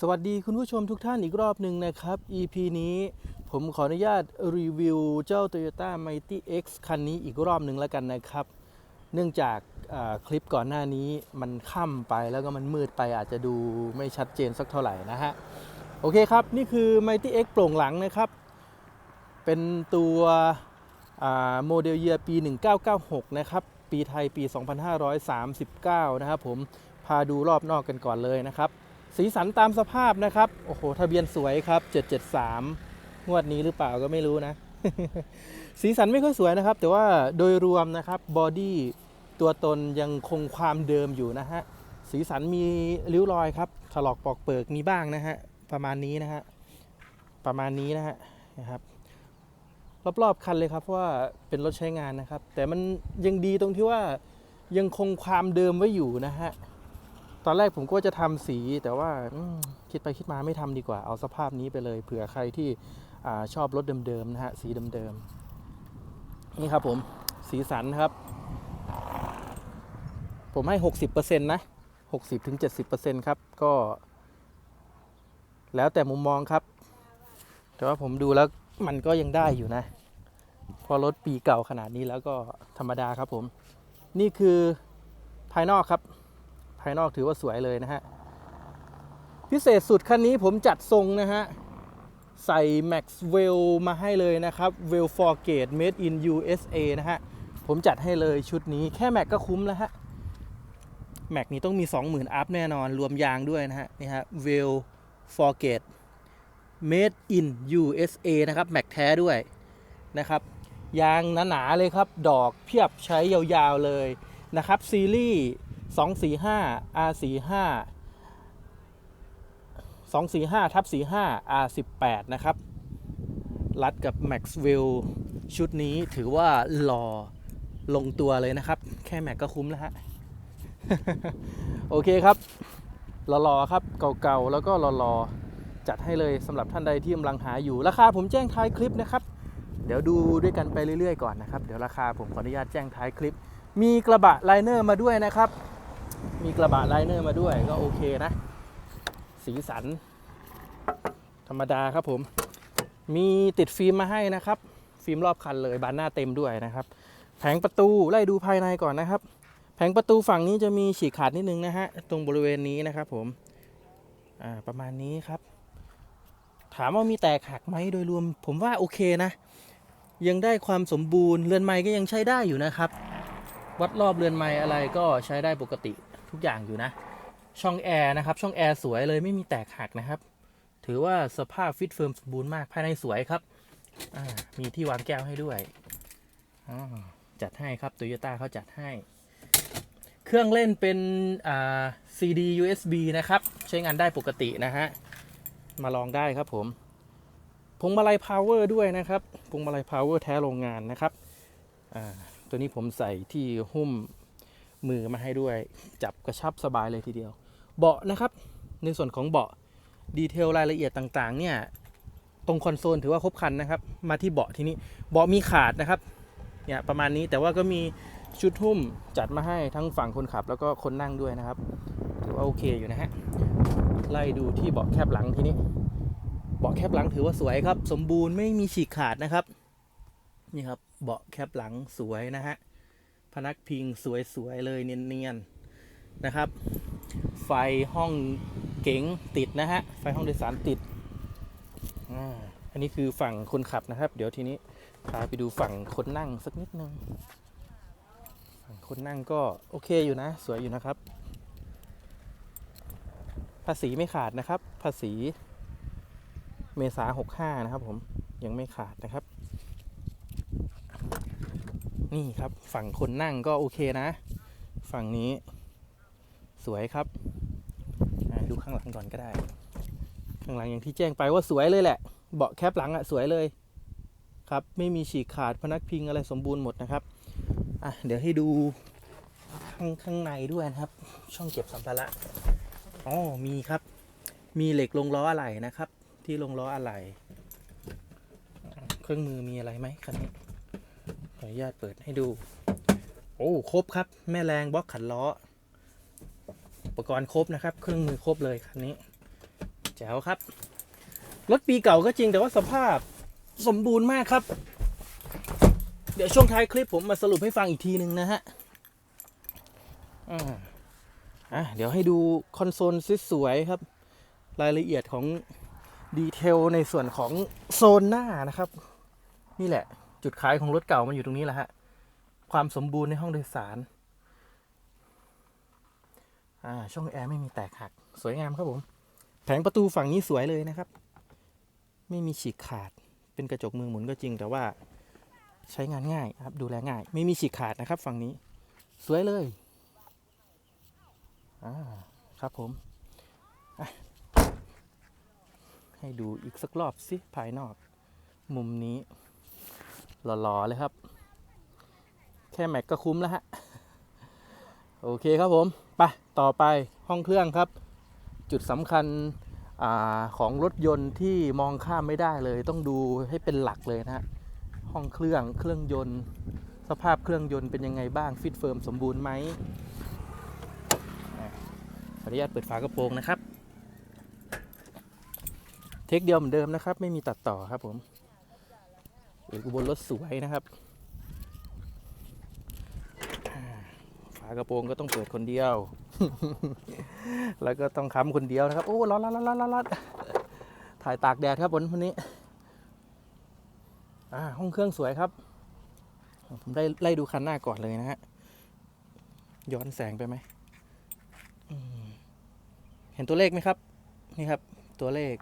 สวัสดีคุณผู้ชมทุกท่านอีกรอบหนึ่งนะครับ EP นี้ผมขออนุญาตรีวิวเจ้า Toyota Mighty X คันนี้อีกรอบหนึ่งแล้วกันนะครับ เนื่องจากคลิปก่อนหน้านี้มันค่ำไปแล้วก็มันมืดไปอาจจะดูไม่ชัดเจนสักเท่าไหร่นะฮะ โอเคครับ นี่คือ Mighty X โปร่งหลังนะครับ เป็นตัวโมเดลเยียปี 1996 นะครับ ปีไทยปี 2539 นะครับผมพาดูรอบนอกกันก่อนเลยนะครับ สีสันตามสภาพนะครับ โอ้โห ทะเบียนสวยครับ 773 งวดนี้หรือเปล่าก็ไม่รู้นะ สีสันไม่ค่อยสวยนะครับ แต่ว่าโดยรวมนะครับ บอดี้ตัวตนยังคงความเดิมอยู่นะฮะ สีสันมีริ้วรอยครับ ถลอกปอกเปิกมีบ้างนะฮะ ประมาณนี้นะฮะ ประมาณนี้นะฮะ นะครับ รอบๆคันเลยครับเพราะว่าเป็นรถใช้งานนะครับ แต่มันยังดีตรงที่ว่ายังคงความเดิมไว้อยู่นะฮะ ตอนแรกผมก็จะทำสีแต่ว่าคิดไปคิดมาไม่ทำดีกว่า เอาสภาพนี้ไปเลย เผื่อใครที่อชอบรถเดิมๆนะฮะสีเดิมๆนี่ครับผมสีสันครับ ผมให้ 60%นะ60-70%ครับก็ แล้วแต่มุมมองครับ แต่ว่าผมดูแล้วมันก็ยังได้อยู่นะ พอรถปีเก่าขนาดนี้แล้วก็ธรรมดาครับผม นี่คือภายนอกครับ ภายนอกถือว่าสวยเลยนะฮะ พิเศษสุดคันนี้ผมจัดทรงนะฮะ ใส่ Maxwell มาให้เลยนะครับ Well for Gate Made in USA นะฮะ ผมจัดให้เลยชุดนี้แค่แม็กก็คุ้มแล้วฮะแม็กนี้ต้องมี 20,000 อัพแน่นอนรวมยางด้วยนะฮะ นี่ฮะ Well for Gate Made in USA นะครับ แม็กแท้ด้วยนะครับยางหนาๆเลยครับ ดอกเพียบใช้ยาวๆเลยนะครับ ซีรีส์ 245 R45 245ทับ45 R18 นะครับ รัดกับ Maxwell ชุดนี้ถือว่าหล่อลงตัวเลยนะครับ แค่แม็กก็คุ้มแล้วฮะ โอเคครับหล่อๆครับ เก่าๆ แล้วก็หล่อๆ จัดให้เลยสำหรับท่านใดที่กำลังหาอยู่ ราคาผมแจ้งท้ายคลิปนะครับ เดี๋ยวดูด้วยกันไปเรื่อยๆ ก่อนนะครับ เดี๋ยวราคาผมขออนุญาตแจ้งท้ายคลิป มีกระบะไลเนอร์มาด้วยนะครับ มีกระบะไลเนอร์มาด้วยก็โอเคนะ สีสัน ธรรมดาครับผม มีติดฟิล์มมาให้นะครับ ฟิล์มรอบคันเลยบานหน้าเต็มด้วยนะครับ แผงประตูไล่ดูภายในก่อนนะครับ แผงประตูฝั่งนี้จะมีฉีกขาดนิดนึงนะฮะ ตรงบริเวณนี้นะครับผมประมาณนี้ครับ ถามว่ามีแตกหักไหมโดยรวม ผมว่าโอเคนะ ยังได้ความสมบูรณ์เรือนไม้ก็ยังใช้ได้อยู่นะครับ วัดรอบเรือนไม้อะไรก็ใช้ได้ปกติ ทุกอย่างอยู่นะ ช่องแอร์นะครับช่องแอร์สวยเลยไม่มีแตกหักนะครับ ถือว่าสภาพฟิตเฟิร์มสมบูรณ์มากภายในสวยครับมีที่วางแก้วให้ด้วยจัดให้ครับโตโยต้าเขาจัดให้ เครื่องเล่นเป็นอ่า CD USB นะครับ ใช้งานได้ปกตินะฮะ มาลองได้ครับผมพวงมาลัยพาวเวอร์ด้วยนะครับพวงมาลัยพาวเวอร์แท้โรงงานนะครับตัวนี้ผมใส่ที่หุ้ม มือมาให้ด้วย จับกระชับสบายเลยทีเดียว เบาะนะครับ ในส่วนของเบาะดีเทลรายละเอียดต่างๆ เนี่ยตรงคอนโซลถือว่าครบคันนะครับ มาที่เบาะทีนี้เบาะมีขาดนะครับเนี่ยประมาณนี้แต่ว่าก็มีชุดหุ้มจัดมาให้ทั้งฝั่งคนขับ แล้วก็คนนั่งด้วยนะครับถือว่าโอเคอยู่นะฮะไล่ดูที่เบาะแคบหลังทีนี้ เบาะแคบหลังถือว่าสวยครับ สมบูรณ์ไม่มีฉีกขาดนะครับ นี่ครับเบาะแคบหลังสวยนะฮะ พนักพิงสวยๆเลยเนียนๆนะครับ ไฟห้องเก๋งติดนะฮะ ไฟห้องโดยสารติด อันนี้คือฝั่งคนขับนะครับ เดี๋ยวทีนี้พาไปดูฝั่งคนนั่งสักนิดนึง ฝั่งคนนั่งก็โอเคอยู่นะ สวยอยู่นะครับ ภาษีไม่ขาดนะครับ ภาษีเมษาหกห้านะครับผม ยังไม่ขาดนะครับ นี่ครับฝั่งคนนั่งก็โอเคนะ ฝั่งนี้ สวยครับดูข้างหลังก่อนก็ได้ ข้างหลังอย่างที่แจ้งไปว่าสวยเลยแหละ เบาะแคปหลังอะสวยเลยครับ ไม่มีฉีกขาดพนักพิงอะไรสมบูรณ์หมดนะครับอะเดี๋ยวให้ดูข้างข้างในด้วยนะครับ ช่องเก็บสัมภาระอ๋อมีครับ มีเหล็กลงล้ออะไหล่นะครับ ที่ลงล้ออะไหล่เครื่องมือมีอะไรไหมคันนี้ นุญาตเปิดให้ดู โอ้ครบครับ แม่แรงบล็อกขันล้อ อุปกรณ์ครบนะครับ เครื่องมือครบเลยคันนี้แจ๋วครับ รถปีเก่าก็จริงแต่ว่าสภาพสมบูรณ์มากครับ เดี๋ยวช่วงท้ายคลิปผมมาสรุปให้ฟังอีกทีหนึ่งนะฮะอ่าอะเดี๋ยวให้ดูคอนโซลสวยๆครับ รายละเอียดของดีเทลในส่วนของโซนหน้านะครับ นี่แหละ จุดขายของรถเก่ามันอยู่ตรงนี้แหละฮะ ความสมบูรณ์ในห้องโดยสาร อ่า ช่องแอร์ไม่มีแตกหัก สวยงามครับผม แผงประตูฝั่งนี้สวยเลยนะครับ ไม่มีฉีกขาด เป็นกระจกมือหมุนก็จริง แต่ว่าใช้งานง่ายครับ ดูแลง่าย ไม่มีฉีกขาดนะครับ ฝั่งนี้ สวยเลย อ่า ครับผม ให้ดูอีกสักรอบสิภายนอก มุมนี้ หล่อๆเลยครับ แค่แม็กก็คุ้มแล้วฮะ โอเคครับผม ไป ต่อไปห้องเครื่องครับ จุดสำคัญอของรถยนต์ที่มองข้ามไม่ได้เลย ต้องดูให้เป็นหลักเลยนะฮะ ห้องเครื่องเครื่องยนต์ สภาพเครื่องยนต์เป็นยังไงบ้างฟิตเฟิร์มสมบูรณ์ไหมขออนุญาตเปิดฝากระโปรงนะครับ เทคเดียวเหมือนเดิมนะครับ ไม่มีตัดต่อครับผม เอกอุบนรถสวยนะครับ ฝากระโปรงก็ต้องเปิดคนเดียว แล้วก็ต้องค้ำคนเดียวนะครับ โอ้ร้อนร้อนร้อนร้อนร้อนถ่ายตากแดดครับวันวันนี้อ่าห้องเครื่องสวยครับ ผมได้ไล่ดูคันหน้าก่อนเลยนะฮะ ย้อนแสงไปไหมอืมเห็นตัวเลขไหมครับ นี่ครับ ตัวเลข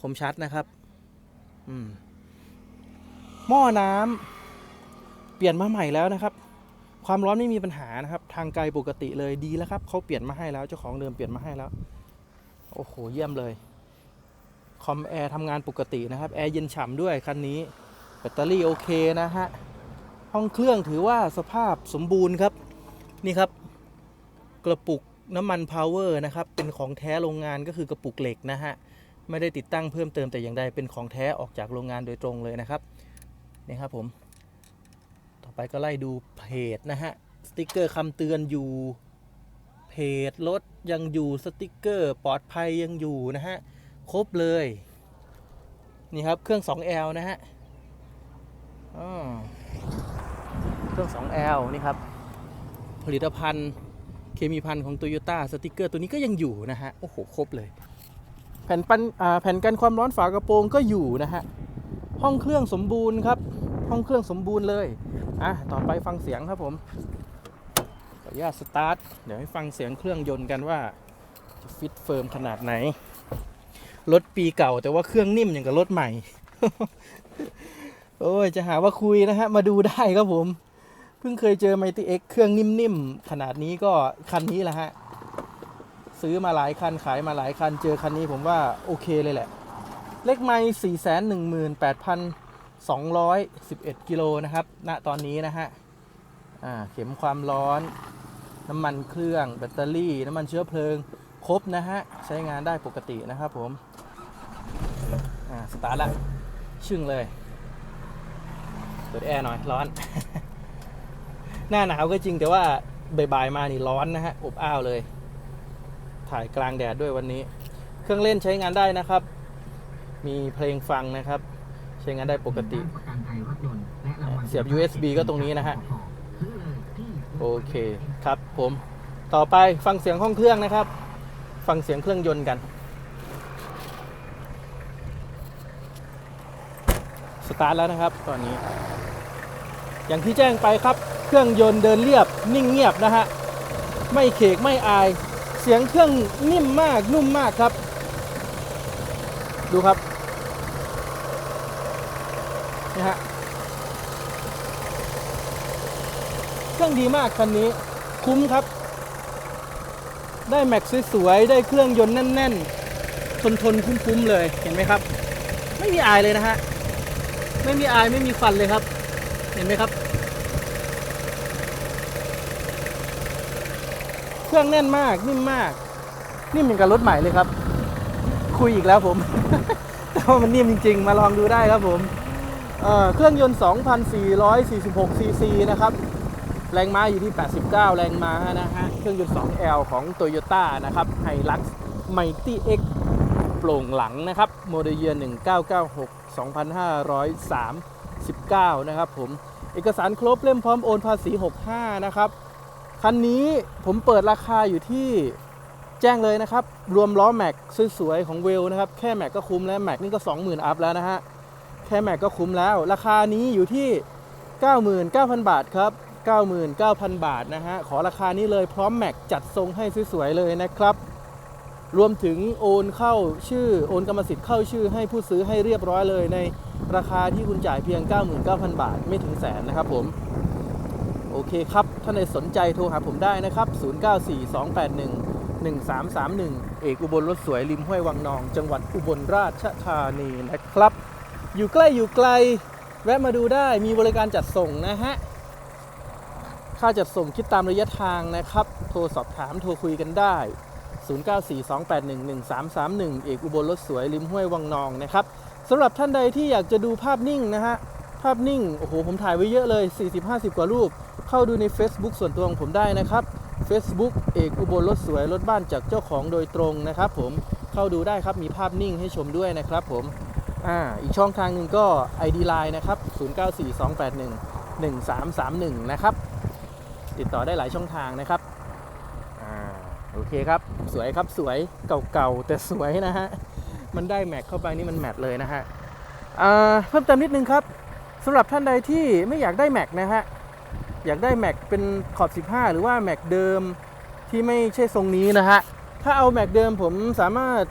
คมชัดนะครับ อืม หม้อน้ำเปลี่ยนมาใหม่แล้วนะครับ ความร้อนไม่มีปัญหานะครับ ทางไกลปกติเลยดีแล้วครับเขาเปลี่ยนมาให้แล้วเจ้าของเดิมเปลี่ยนมาให้แล้ว โอ้โหเยี่ยมเลยคอมแอร์ทำงานปกตินะครับแอร์เย็นฉ่ำด้วยคันนี้แบตเตอรี่โอเคนะฮะห้องเครื่องถือว่าสภาพสมบูรณ์ครับนี่ครับ กระปุกน้ำมันพาวเวอร์นะครับเป็นของแท้โรงงานก็คือกระปุกเหล็กนะฮะไม่ได้ติดตั้งเพิ่มเติมแต่อย่างใดเป็นของแท้ออกจากโรงงานโดยตรงเลยนะครับ นี่ครับผม ต่อไปก็ไล่ดูเพจนะฮะ สติกเกอร์คำเตือนอยู่ เพจรถยังอยู่สติกเกอร์ปลอดภัยยังอยู่นะฮะ ครบเลย นี่ครับเครื่อง 2L นะฮะอ่าเครื่อง 2L นี่ครับ ผลิตภัณฑ์เคมีพันธ์ของ Toyota สติกเกอร์ตัวนี้ก็ยังอยู่นะฮะ โอ้โห ครบเลย แผ่นปันแผ่นกันความร้อนฝากระโปรงก็อยู่นะฮะ ห้องเครื่องสมบูรณ์ครับ ห้องเครื่องสมบูรณ์เลยอะต่อไปฟังเสียงครับผมขออนุญาตสตาร์ทเดี๋ยวให้ฟังเสียงเครื่องยนต์กันว่าจะฟิตเฟิร์มขนาดไหนรถปีเก่าแต่ว่าเครื่องนิ่มอย่างกับรถใหม่ โอ้ยจะหาว่าคุยนะฮะ มาดูได้ครับผม เพิ่งเคยเจอไมตี้เอ็กเครื่องนิ่มๆ ขนาดนี้ก็คันนี้แหละฮะ ซื้อมาหลายคันขายมาหลายคันเจอคันนี้ผมว่าโอเคเลยแหละ เลขไม่สี่แสนหนึ่งหมื่นแปดพันสองร้อยสิบเอ็ดกิโลนะครับ ณ ตอนนี้นะฮะ อ่า เข็มความร้อน น้ำมันเครื่อง แบตเตอรี่ น้ำมันเชื้อเพลิง ครบนะฮะ ใช้งานได้ปกตินะครับผม อ่า สตาร์ทละ ชึ่งเลย เปิดแอร์หน่อย ร้อน หน้าหนาวก็จริงแต่ว่าบ่ายๆมานี่ร้อนนะฮะ อบอ้าวเลย ถ่ายกลางแดดด้วยวันนี้ เครื่องเล่นใช้งานได้นะครับ มีเพลงฟังนะครับ ใช้งานได้ปกติ เสียบ USB ก็ตรงนี้นะฮะ โอเคครับผม ต่อไปฟังเสียงห้องเครื่องนะครับ ฟังเสียงเครื่องยนต์กัน สตาร์ทแล้วนะครับตอนนี้ อย่างที่แจ้งไปครับ เครื่องยนต์เดินเรียบนิ่งเงียบนะฮะ ไม่เขกไม่อาย เสียงเครื่องนิ่มมากนุ่มมากครับ ดูครับ นี่ฮะเครื่องดีมากคันนี้คุ้มครับ ได้แม็กซ์สวยๆได้เครื่องยนต์แน่น ๆ ทนทนคุ้มๆเลยเห็นไหมครับ ไม่มีอายเลยนะฮะไม่มีอายไม่มีฟันเลยครับ เห็นไหมครับ เครื่องแน่นมากนิ่มมาก นิ่มเหมือนกับรถใหม่เลยครับ คุยอีกแล้วผมแต่ว่ามันนิ่มจริง ๆ มาลองดูได้ครับผม เเครื่องยนต์ 2,446 ซีซีนะครับ แรงม้าอยู่ที่ 89 แรงม้านะฮะ เครื่องยนต์ 2L ของ Toyota นะครับ Hilux Mighty X โปร่งหลังนะครับ โมเดลเยีย1996 2539 นะครับผม เอกสารครบเล่มพร้อมโอนภาษี 65 นะครับ คันนี้ผมเปิดราคาอยู่ที่แจ้งเลยนะครับ รวมล้อแม็กสวยๆของเวลนะครับ แค่แม็กก็คุ้มแล้ว แม็กนี่ก็ 20,000 อัพแล้วนะฮะ ค่แม็กก็คุ้มแล้ว ราคานี้อยู่ที่ 99,000 บาทครับ 99,000 บาทนะฮะ ขอราคานี้เลยพร้อมแม็กจัดทรงให้สวยๆเลยนะครับ รวมถึงโอนเข้าชื่อ โอนกรรมสิทธิ์เข้าชื่อให้ผู้ซื้อให้เรียบร้อยเลยในราคาที่คุณจ่ายเพียง 99,000 บาทไม่ถึงแสนนะครับผม โอเคครับ ถ้าในสนใจโทรหาผมได้นะครับ 094281 1331 เอกอุบลรถสวยริมห้วยวังนอง จังหวัดอุบลราชธานีนะครับ อยู่ใกล้อยู่ไกล แวะมาดูได้มีบริการจัดส่งนะฮะ ค่าจัดส่งคิดตามระยะทางนะครับ โทรสอบถามโทรคุยกันได้ 0942811331 เอกอุบลรถสวยริมห้วยวังนองนะครับสำหรับท่านใดที่อยากจะดูภาพนิ่งนะฮะ ภาพนิ่ง โอ้โห ผมถ่ายไว้เยอะเลย 40-50 กว่ารูป เข้าดูใน Facebook ส่วนตัวของผมได้นะครับ Facebook เอกอุบลรถสวยรถบ้านจากเจ้าของโดยตรงนะครับผมเข้าดูได้ครับมีภาพนิ่งให้ชมด้วยนะครับผม อ่าอีกช่องทางหนึ่งก็ ID Line นะครับ 0942811331 นะครับ ติดต่อได้หลายช่องทางนะครับอ่าโอเคครับ สวยครับสวยเก่าๆ แต่สวยนะฮะ มันได้แม็กเข้าไปนี่มันแมทเลยนะฮะอ่าเพิ่มเติมนิดนึงครับสำหรับท่านใดที่ไม่อยากได้แม็กนะฮะอยากได้แม็กเป็นขอบ 15 หรือว่าแม็กเดิมที่ไม่ใช่ทรงนี้นะฮะถ้าเอาแม็กเดิมผมสามารถ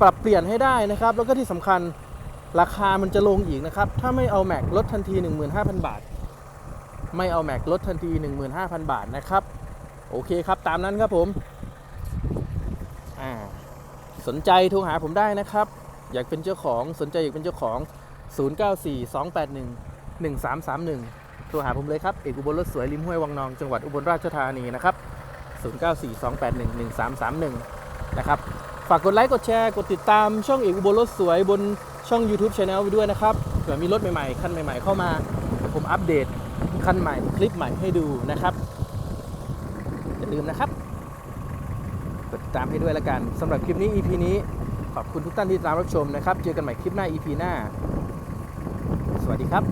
ปรับเปลี่ยนให้ได้นะครับ แล้วก็ที่สำคัญ ราคามันจะลงอีกนะครับ ถ้าไม่เอาแม็กลดทันที 15,000 บาท ไม่เอาแม็กลดทันที 15,000 บาทนะครับ โอเคครับตามนั้นครับผมอ่าสนใจโทรหาผมได้นะครับ อยากเป็นเจ้าของสนใจอยากเป็นเจ้าของ 094281 1331 โทรหาผมเลยครับ เอกอุบลรถสวยริมห้วยวังนองจังหวัดอุบลราชธานีนะครับ 094281 1331 นะครับ ฝากกดไลค์กดแชร์กดติดตามช่องเอกอุบลรถสวยบน ช่อง YouTube Channel ไว้ด้วยนะครับเผื่อมีรถใหม่ๆ คันใหม่ ๆ เข้ามาผมอัปเดตคันใหม่คลิปใหม่ให้ดูนะครับอย่าลืมนะครับกดติดตามให้ด้วยละกันสำหรับคลิปนี้ EP นี้ ขอบคุณทุกท่านที่ติดตามรับชมนะครับ เจอกันใหม่คลิปหน้า EP หน้า สวัสดีครับ